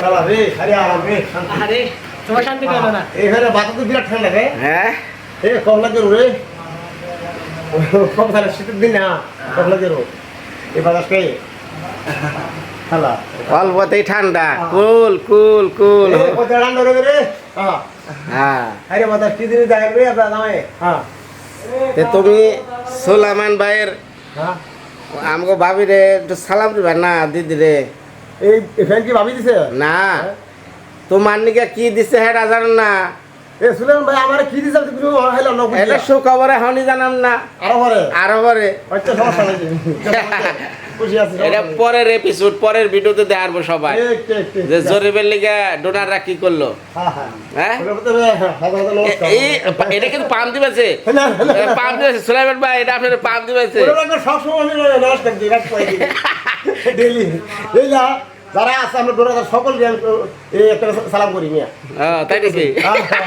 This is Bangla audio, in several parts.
শালা রে আরে আরাম রে শান্তি। আরে তোমার শান্তি পেল না। এখানে বাতাস তো বিরাট ঠান্ডা রে। হ্যাঁ? এ কম লাগে রে কম তাহলে শীতের দিন না কম লাগে রো। এই বাতাস পেয়ে শালা। অল্পতেই ঠান্ডা। কুল কুল কুল। এ, কত ঠান্ডা রে রে। হ্যাঁ। হ্যাঁ। আরে বাতাস কি দিন যায় রে আপনার নামে? হ্যাঁ। তুমি সোলামান ভাইয়ের আমাকে ভাবি রে একটু সালাম দিবা না দিদি রে। এই ফ্যান কি ভাবি দিছে? না। তোমার নিকে কি দিছে হ্যাঁ জানো না? এ শুনেন ভাই আমার কি দিছে না এটা সুখবরে হনি জানাম না। আরও পরে? আরও পরে। আচ্ছা সমস্যা নাই এটা পরের এপিসোড পরের ভিডিওতে দেখাবো সবাই। যে জরিবের লিগে ডোনাররা কি করল? হ্যাঁ এটা কিন্তু পাম দিবেছে। পাম দিবেছে। সুলাইমান ভাই এটা আপনার পাম দিবেছে। সবসময় না, যারা আছে আমরা ডোরা সকল এই একটা সালাম করি মিয়া। হ্যাঁ, তাই নাকি? হ্যাঁ, হ্যাঁ।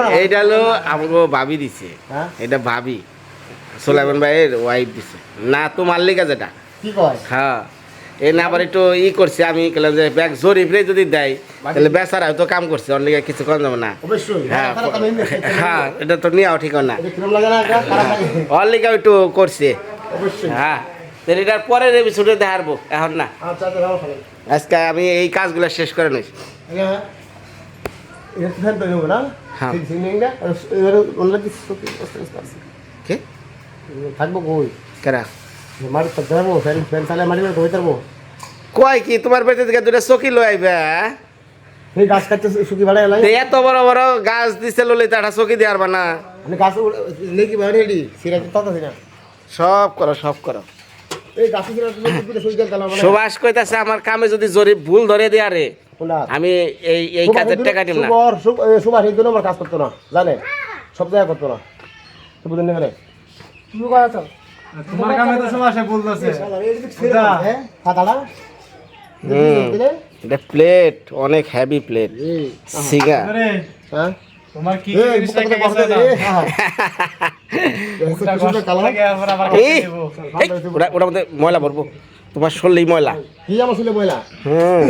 না এইটা হলো আমাকে ভাবি দিছে। হ্যাঁ? এটা ভাবি। সুলাইমান ভাইয়ের ওয়াইফ দিছে। না তোমার লিগা যেটা। হ্যাঁ। এই না আবার একটু ই করছে আমি কইলাম যে ব্যাগ জরিফরে যদি দেয় তাহলে বেচারা হয়তো কাম করছে অন্য কিছু করা যাবে না। হ্যাঁ হ্যাঁ এটা তো নেওয়া ঠিক না। এটা কিরম লাগে না এটা? খারাপ লাগে? অল লিগা একটু করছে। হ্যাঁ। তাহলে এটার পরের এপিসোডে দেখাবো এখন না। আচ্ছা আচ্ছা আজকে আমি এই কাজগুলো শেষ করে নিয়েছি হ্যাঁ। এটা তো ফ্যান তৈরি হবে না হ্যাঁ। ধুই কয় কি তোমার থেকে দুটা চকি লই আইবে হ্যাঁ? গাছ কাটতে শুকি বাড়াই এলাই এত বড় বড় গাছ দিছে চকি না। মানে গাছ লেকি বাড়ি সিরা তো তাতা সব করো সব করো। সুভাষ কইতাছে আমার কামে যদি জরিপ ভুল ধরে দিয়া রে আমি এই এই কাজের টাকা দিব না। সুভাষ এই জন্য আমার কাজ করতো না জানে? সব জায়গায় করতো না। তো বুঝলেন না? তুমি করা তো তোমার কামে তো সমাসে বলতেছে হ্যাঁ? খাতাটা? হুম। এটা প্লেট অনেক হেভি প্লেট সিগা হ্যাঁ? তোমার কি? হ্যাঁ। ওটার মধ্যে ময়লা ভরবো। তোমার শরীরই ময়লা। কি আমার হুম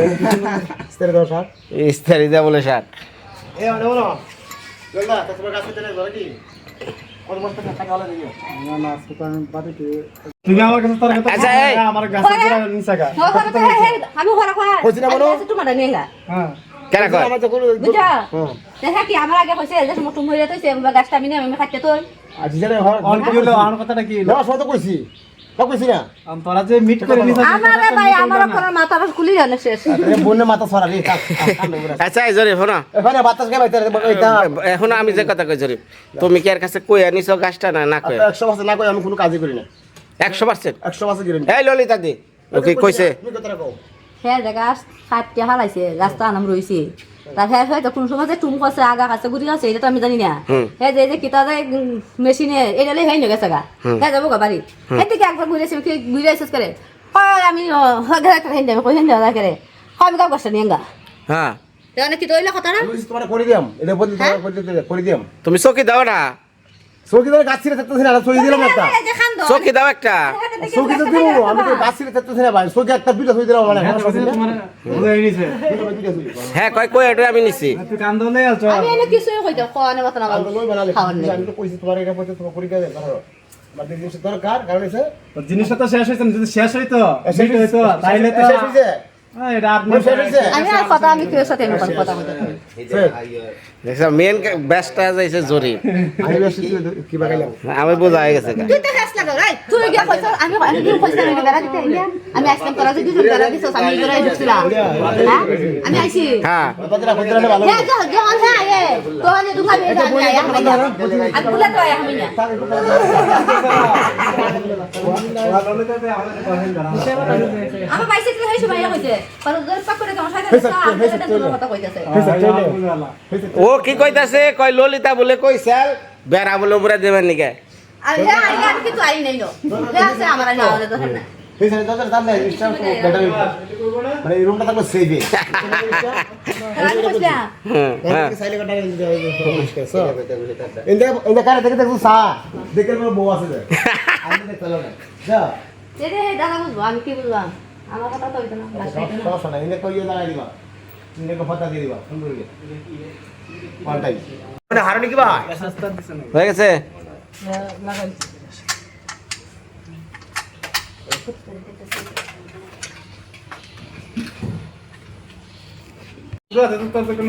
ইস্তারি দেয়া বলে স্যার এ বলো। জলদা তো তোমার কাছে চলে যাবে কি কত বস্তা টাকা হলে দিও। তুমি আমার কাছে তোর কথা আচ্ছা, আমার কাছে পুরো আমি ঘরে কইছি না বলো? হ্যাঁ। কেন কয়? বুঝা? হ্যাঁ। দেখা কি আমার আগে কইছে যে মোটু মরে তৈছে গাছটা আমি নিয়ে আমি খাইতে তোর আজ জানে অন কি হলো আমার কথাটা কি হলো সত কইছি। কইছি না। আম তোরা যে মিট করে নিছ আমারে ভাই আমার কোন মাথা খুলি জানে শেষ। এ বন্যে মাথা সরালি আচ্ছা এই এখানে বাতাস কে বাইতে এখন আমি যে কথা কই জরিপ তুমি কি এর কাছে কই আনিছো গাছটা না না কই? একশো বছর না কই আমি কোনো কাজই করি না। একশো পার্সেন্ট একশো বছর গিরি এই ললিতা দি ওকে কইছে? তুমি কথা কও হ্যাঁ গাছ কাটতে হারাইছে গাছটা আনাম রইছে তার হ্যাঁ হয়তো কোন সময় যে টুম করছে আগা কাছে গুড়ি আছে এটা তো আমি জানি না। হ্যাঁ যে যে কিতা যে মেশিনে এটা হয়ে গেছে গা হ্যাঁ যাব গা বাড়ি হ্যাঁ থেকে একবার ঘুরেছে কি ঘুরে আসিস করে হয় আমি হেন যাবে কই হেন যাবে করে হয় আমি নিয়ে গা? হ্যাঁ কি তৈলে কথাটা তোমার করে দিয়াম। এটা বলতে তোমার করে দিতে করে দিয়াম। তুমি চকি দাও না? সৌকি ধরে গাছ ছিঁড়ে থাকতেছি না সৌকি দিলাম একটা। যে দাও একটা। সৌকি তো দিব আমি তো গাছ ছিঁড়ে থাকতেছি না ভাই সৌকি একটা দুইটা সৌকি দিলাম মানে হ্যাঁ সৌকি সৌকি হ্যাঁ কয় এটা আমি নিছি। তুই কান্দলে আছো আমি এনে কিছুই কইতে কোয়ানে মত না আমি লই বানালে। খাওয়ার নেই। আমি তো কইছি তোমার এটা পয়সা তোমার করে দিয়ে ধরো। জিনিস দরকার কারণ এসে জিনিসটা তো শেষ হইছে যদি শেষ হইতো তাইলে তো শেষ হইছে। হ্যাঁ, আমি আর কথা আমি কেউ সাথে কথা বলতে দেখছ মেন ব্যস্ত যাইছে জরিপ আমি বেশি কি বাগাইলাম আমি বোঝা হয়ে গেছে তুই তো হাস লাগা রাই তুই গিয়া কইছ আমি আমি কি কইছ আমি বেড়া দিতে আইয়া আমি আজকে তোরা যদি দুজন বেড়া দিছ আমি বেড়া ঢুকছিলাম হ্যাঁ আমি আইছি হ্যাঁ কতটা কতটা ভালো হ্যাঁ যা যা হ্যাঁ এ তো আমি তুমি আমি আমি আইয়া আমি আমি বলে তো আইয়া আমি না আমার বাইসে তো হইছে ভাইয়া কইছে পর দর করে কেমন সাইতে কথা কইতাছে ও কি কইতাছে কয় ললিতা বলে কইছাল বেড়া বলে উপরে দেবেন নিকে হ্যাঁ হ্যাঁ আমার মানে হ্যাঁ কথা তো না বাসায় হইতো না। নাই এনে দাঁড়াই দিবা এনে কথা দিয়ে দিবা সুন্দর করে পাল্টাই। মানে হারনি কি ভাই? হয়ে গেছে?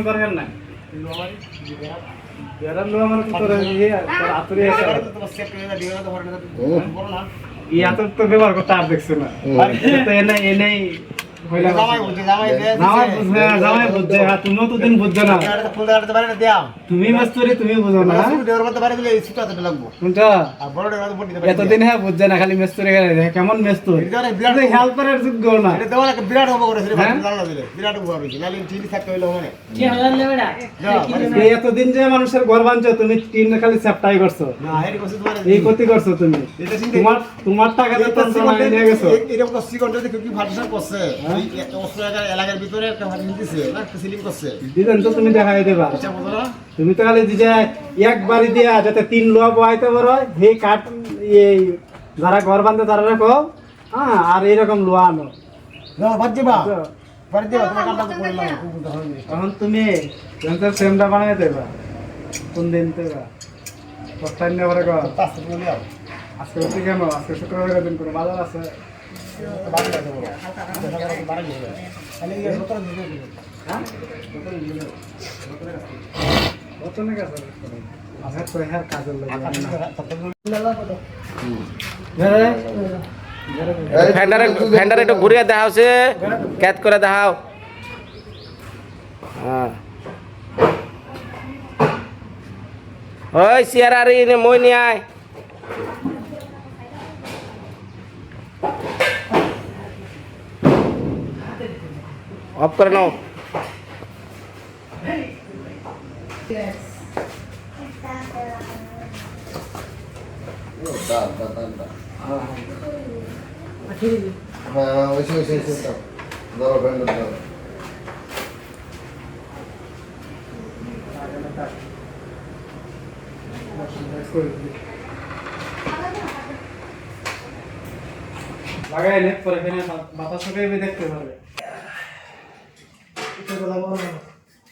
দরকার নাই ব্যবহার করতে আর দেখছ না। তো এনে হ্যাঁ তুমি মাস্তুরি তুমি বুঝো না। পারে এতদিন হ্যাঁ বুঝছে না খালি মেস্তুরি গেলে কেমন মেস্তুরি। হেল্পারের যোগ্য না। বিরাট হবে হ্যাঁ? হবে এতদিন যে মানুষের ঘর বানছো তুমি টিন খালি চ্যাপটাই করছ। এই ক্ষতি করছ তুমি। তোমার তোমার টাকা তো নিয়ে গেছো। এরকম কষ্ট কন্ট্রোল কি ভার্সন করছে এই এত অস্ত্র এলাকার এলাকার ভিতরে একটা ভার্সন দিছে না? একটা সিলিং করছে। দিলেন তো তুমি দেখাই দেবা। আচ্ছা বুঝো না তুমি তো খালি দিছে একবারই দিয়া যাতে তিন লোয়া বহাইতে পারো হে কাঠ এই যারা ঘর বান্ধে তারা রাখো হ্যাঁ আর এইরকম লোয়া আনো। না বাদ দিবা। বাদ দিবা তোমার করলাম তখন তুমি যন্ত্রের ফ্রেমটা বানিয়ে দেবা। কোন দিন দেবা সপ্তাহ দিও আজকে কেন আজকে শুক্রবারের দিন করে বাজার আছে? ফ্যান্ডারে একটু ঘুরিয়ে দেখাও সে। ক্যাচ করে দেখাও। হ্যাঁ। ওই ই মই নিয়ে অফ করে নাও হ্যাঁ ওই সেই সেই সেই ধরো ফ্যান্ডার ধরো লাগাই নে পরে ফেনে বাতাস শুকিয়ে দেখতে পারবে যদি ভোট উঠতে ধরে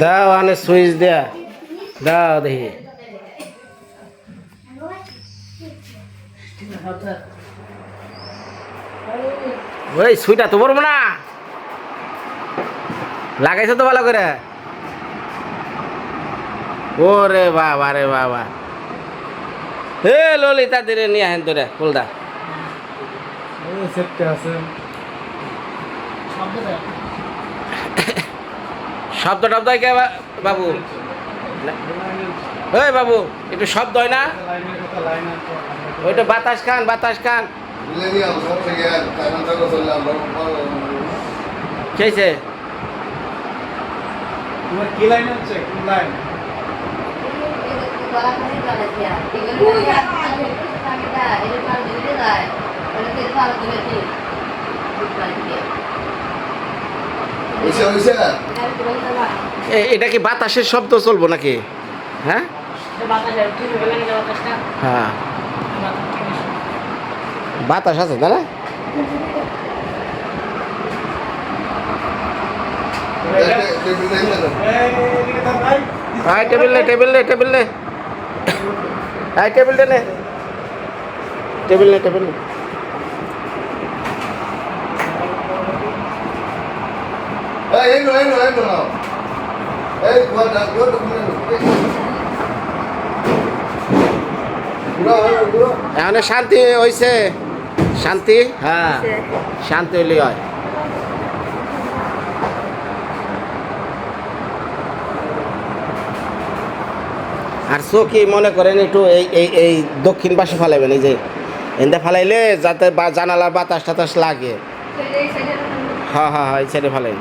দাও, আনে সুইচ দেয়া। দাও দেখি। ওই সুইটা তো পড়ব না। লাগাইছো তো ভালো করে। ওরে বাবা, রে বাবা। হে ললিতা দিরে নিয়ে আহেন তোরে ফুলদা। শব্দ টব্দ হয় কে বাবু? ওই বাবু একটু শব্দ হয় না? ওইটা বাতাস খান বাতাস খান। খেয়েছে? তোমার কি লাইন আছে কোন লাইন? এ- এটা কি বাতাসের শব্দ চলবো নাকি হ্যাঁ হয়ে হ্যাঁ বাতাস আছে তাই না টেবিল টেবিল টেবিল টেবিল নে টেবিলটা নে। টেবিল নে টেবিল নে। এই এই নো এই নো এই নো এই কোয়াটা কোয়াটা কোনে পুরো পুরো এখন শান্তি হয়েছে শান্তি? হ্যাঁ। শান্তি হইলে হয়। আর চৌকি মনে করেন একটু এই এই এই দক্ষিণ পাশে ফালাইবেন, এই যে এনতে ফালাইলে যাতে বা জানালার বাতাস টাতাস লাগে। হ্যাঁ হ্যাঁ হ্যাঁ এই সাইডে ফালাইন।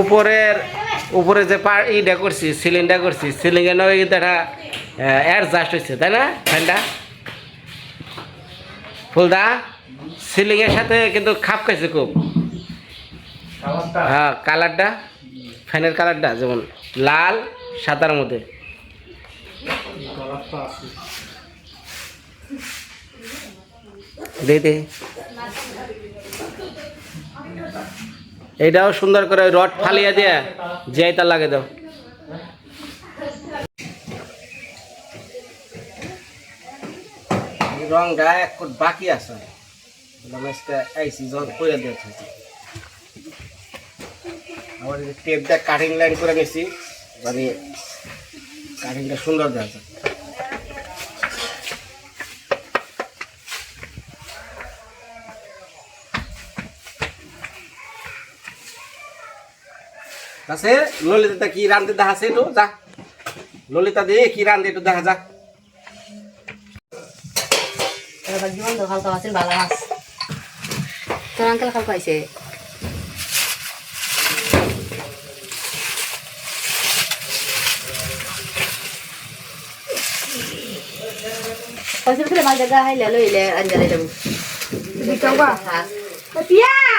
উপরের উপরে যে পা ইটা করছি, সিলিংটা করছি, সিলিংয়ের নয় কিন্তু অ্যাডজাস্ট হয়েছে তাই না ফ্যানটা? ফুলদা সিলিংয়ের সাথে কিন্তু খাপ খাইছে খুব। হ্যাঁ কালারটা ফ্যানের কালারটা যেমন লাল সাদার মধ্যে। দে দে। এইটাও সুন্দর করে রড ফালিয়ে দিয়ে জিয়াইতা লাগে দাও। রংটা এক বাকি আছে। করে টেপটা কাটিং লাইন করে কাটিংটা সুন্দর ললিতা কি রান্ধতে দেখা আছে একটু? যা। ললিতা দিয়ে কি রান্ধে একটু দেখা যা এবার জীবন তো খালকা আছেন ভালো মাছ তোর আঙ্কেল খালকা হয়েছে পয়সা করে মাছ দেখা হাইলে লইলে আঞ্জালে যাব পিয়া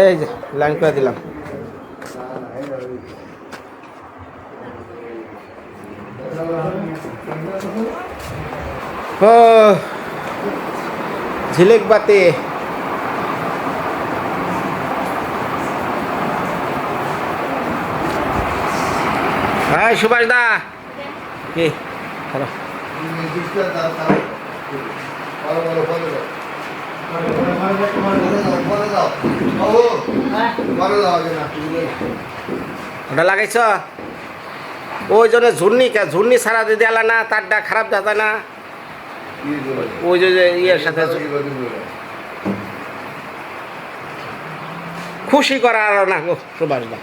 এই যে লাইন করে দিলাম। ঝিলিক বাতি। হ্যাঁ সুভাষ দা। কি? হ্যালো। ওটা লাগাইছ? ওই জন্য ঝুর্নি কে? ঝুর্নি ছাড়া যদি আলা না, তারটা খারাপ যাতা না? ওই যে ইয়ের সাথে খুশি করা আর না সুভাষ দা।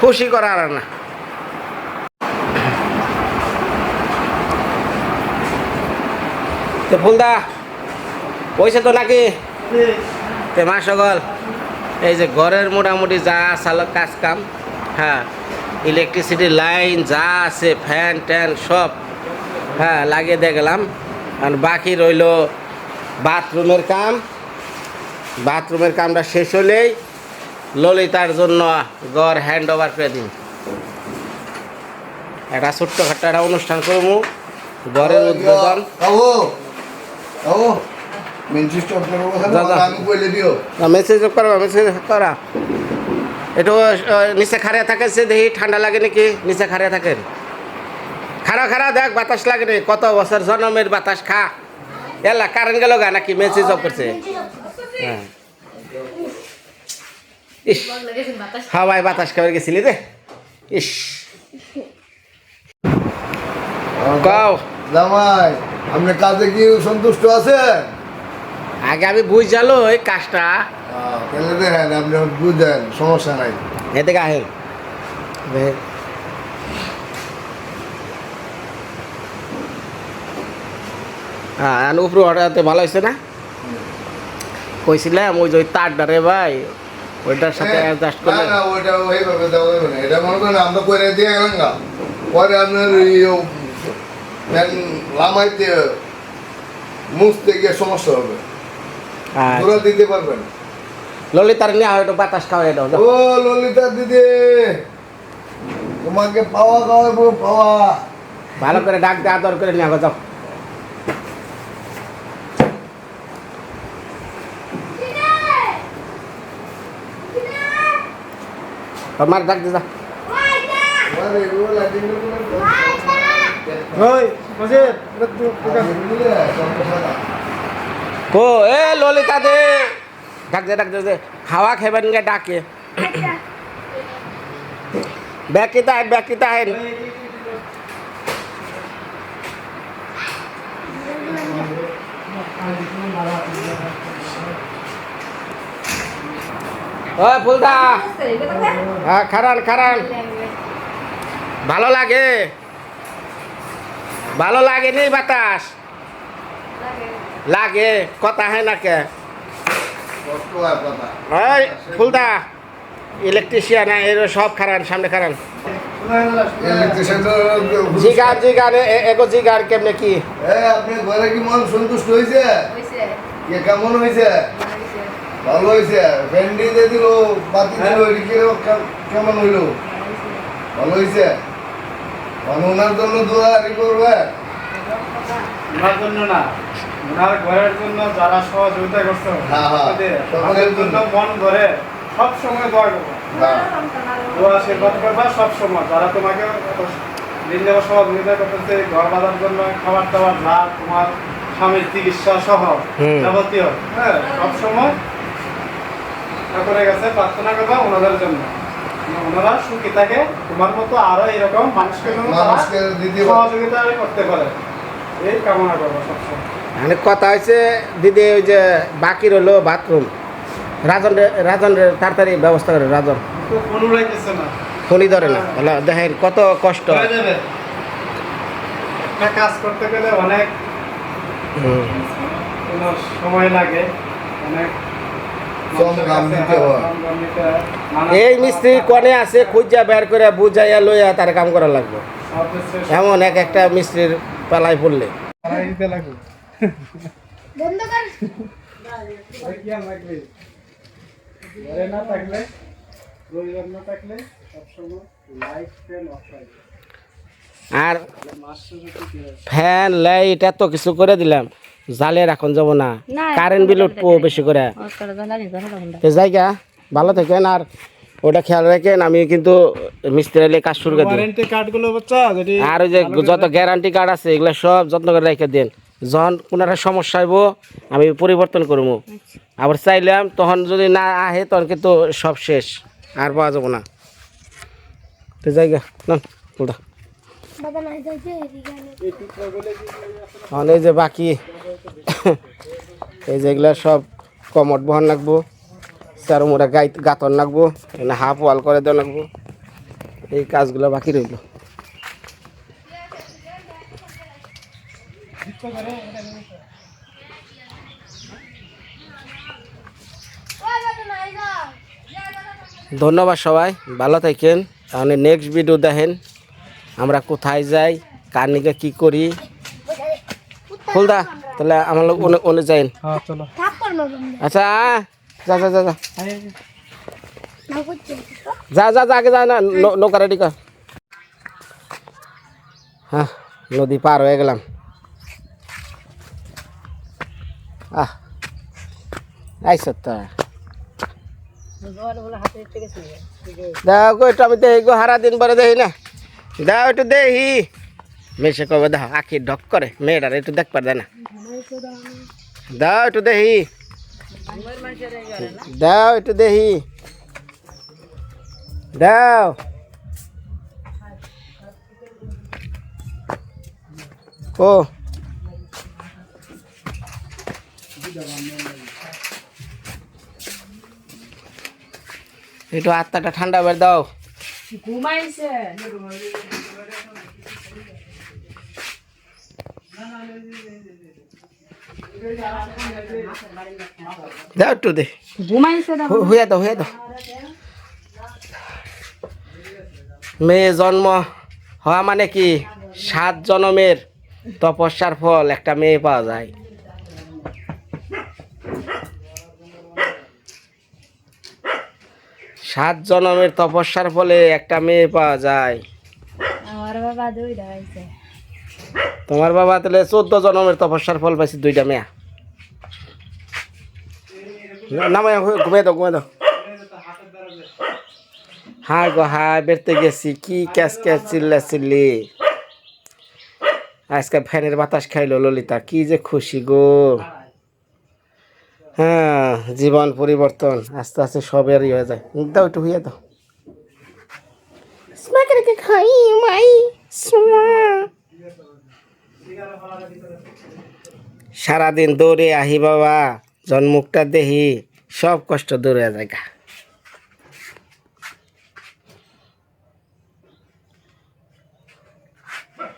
খুশি করা আর না। তো ফুলদা পয়সা তো নাকি? তে মা সকল এই যে ঘরের মোটামুটি যা সাল কাজ কাম হ্যাঁ ইলেকট্রিসিটি লাইন যা আছে ফ্যান ট্যান সব হ্যাঁ লাগিয়ে দিয়ে গেলাম। আর বাকি রইল বাথরুমের কাম। বাথরুমের কামটা শেষ হলেই ললিতার জন্য ঘর হ্যান্ড ওভার করে দিন। একটা ছোট্টখাট্ট একটা অনুষ্ঠান করব ঘরের উদ্বোধন। মেসেজ করা মেসেজ করা। একটু নিচে খাড়িয়া থাকে সে দেখি ঠান্ডা লাগে নাকি? নিচে খাড়িয়া থাকেন খারা খারা দেখ বাতাস লাগে নি কত বছর জন্মের বাতাস খা। এলা কারেন্ট গেল গা নাকি? মেসেজ অফ করছে। হ্যাঁ। ইস হাওয়ায় বাতাস খাবার গেছিলি রে। ইস। কও। জামাই আপনি কাজে কি সন্তুষ্ট আছেন? আগে আমি বুঝ জালো এই কাজটা। তাহলে দেখেন আপনি বুঝেন সমস্যা নাই। এদিকে আহেন। হ্যাঁ আর উপরে অর্ডারতে ভালো হয়েছে না? কইছিলাম ওই যে ওই তারটা রে ভাই ওইটার সাথে অ্যাডজাস্ট না করলে না ওইটা ওইভাবে দেওয়া যাবে না। এটা মনে করেন আমরা করে দিয়ে গেলাম গা। পরে আপনার লামাইতে মুছতে গিয়ে সমস্যা হবে। তোরা দিতে পারবেন ললিতার নিয়ে একটু বাতাস খাওয়াই দাও। ও ললিতা দিদি তোমাকে পাওয়া খাওয়াবো পাওয়া। ভালো করে ডাক দিয়ে আদর করে নিয়ে যাও। তোমার ডাক দিয়ে যাও আরে ওই প্রকাশ কো, এ ললিতা দে। ডাক দে ডাক দে হাওয়া খেবেন গে ডাকে। ব্যাকিতা হেন ব্যাকিতা হেন ও, ফুলদা। হ্যাঁ খারান খারান ভালো লাগে। ভালো লাগে নি বাতাস। লাগে কথা হয় না কে হয় ওই ফুলদা ইলেকট্রিশিয়ান এর সব খারান সামনে খারান। ইলেকট্রিশিয়ান তো জিগার জিগার এগো জিগার কেমনে কি? আপনি ঘরে কি মন সন্তুষ্ট হয়েছে কে কেমন হয়েছে ভালো হয়েছে ভেন্ডি দিয়ে দিল বাতি দিল কে- কেমন হইল? ভালো হয়েছে মানে ওনার জন্য দোয়া করবে? ওনার জন্য না। ওনার ঘরের জন্য যারা সহযোগিতা করছে হ্যাঁ, হ্যাঁ। তাদের সকলের জন্য। মন ধরে সব সময় দোয়া করব হ্যাঁ দোয়া আশীর্বাদ করবা সব সময় যারা তোমাকে যাওয়া সহযোগিতা করতেছে ঘর বাঁধার জন্য খাবার দাবার যা তোমার স্বামীর চিকিৎসা সহ। যাবতীয় হ্যাঁ সব সময় ঠাকুরের কাছে প্রার্থনা করবা ওনাদের জন্য ওনারা সুখী থাকে তোমার মতো আরও এরকম মানুষকে। সহযোগিতা করতে পারে এই কামনা করব সবসময় মানে কথা হয়েছে দিদি ওই যে বাকি রইল বাথরুম রাজন রাজন তাড়াতাড়ি ব্যবস্থা করে রাজন। ফোনই ধরে না। হলো দেখেন কত কষ্ট। কাজ করতে গেলে অনেক সময় লাগে অনেক এই মিস্ত্রি কনে আছে খুঁজা বের করে বুঝাইয়া লইয়া তার কাম করা লাগবে। এমন এক একটা মিস্ত্রির পালাই পড়লে। সারাই দিতে লাগবে ওই কি আর লাগবে ঘরে না থাকলে রবিবার না। থাকলে সবসময় লাইফ ফ্যান অফ থাকবে আর ফ্যান লাইট এত কিছু করে দিলাম জালের এখন যাব না। কারেন্ট বিল উঠবো বেশি করে তো জায়গা ভালো থাকেন আর ওটা খেয়াল রাখেন আমি কিন্তু মিস্ত্রি এলে কাজ শুরু করে দিই আর ওই যে যত গ্যারান্টি কার্ড আছে এগুলো সব যত্ন করে রেখে দেন। যখন কোনো একটা সমস্যা হইব আমি পরিবর্তন করব। আবার চাইলাম তখন যদি না আহে তখন কিন্তু সব শেষ আর পাওয়া যাব না। তো জায়গা না বলতা এখন এই যে বাকি এই যে এগুলো সব কমট বহন লাগবো চার মোড়া গাই গাতন লাগবো হাফ ওয়াল করে দেওয়া লাগবো। এই কাজগুলো বাকি রইল। ধন্যবাদ সবাই ভালো থাকেন। তাহলে নেক্সট ভিডিও দেখেন আমরা কোথায় যাই কার নিকে কী করি। খুলদা তাহলে আমার লোক অনেক যাই হ্যাঁ আচ্ছা যা যা যা যা। যা। যা যা আগে যা না নৌ- নৌকা রেডি কর। হ্যাঁ নদী পার হয়ে গেলাম। আহ আইস তো দাও গো একটু আমি দেখি গো হারা দিন পরে দেখি না। দাও একটু দেখি মেসে কবে দাও আখি ঢক করে মেয়েটার একটু দেখ পার দেয় না দাও একটু দেখি দাও একটু দেখি দাও। ও একটু আত্মাটা ঠান্ডা বের দাও। ঘুমাইছে। দাও একটু দে। হুয়ে হুয়ে দাও। মেয়ে জন্ম হওয়া মানে কি? সাত জনমের তপস্যার ফল একটা মেয়ে পাওয়া যায়। সাত জনমের তপস্যার ফলে একটা মেয়ে পাওয়া যায়। আমার বাবা দুইটা হয়েছে তোমার বাবা তাহলে চোদ্দ জনমের তপস্যার ফল পাইছে দুইটা মেয়া। নামাই ঘুমিয়ে দাও ঘুমিয়ে দাও। হাই গো হাই বেরতে গেছি কি ক্যাস ক্যাস চিল্লা চিল্লি। আজকে ফ্যানের বাতাস খাইলো ললিতা কি যে খুশি গো। হ্যাঁ জীবন পরিবর্তন আস্তে আস্তে সবেরই হয়ে যায়। দাও একটু হইয়া দাও। খাই মাই সুমা। সারাদিন দৌড়ে আহি বাবা জন্মুখটা দেহি সব কষ্ট দূরে যায়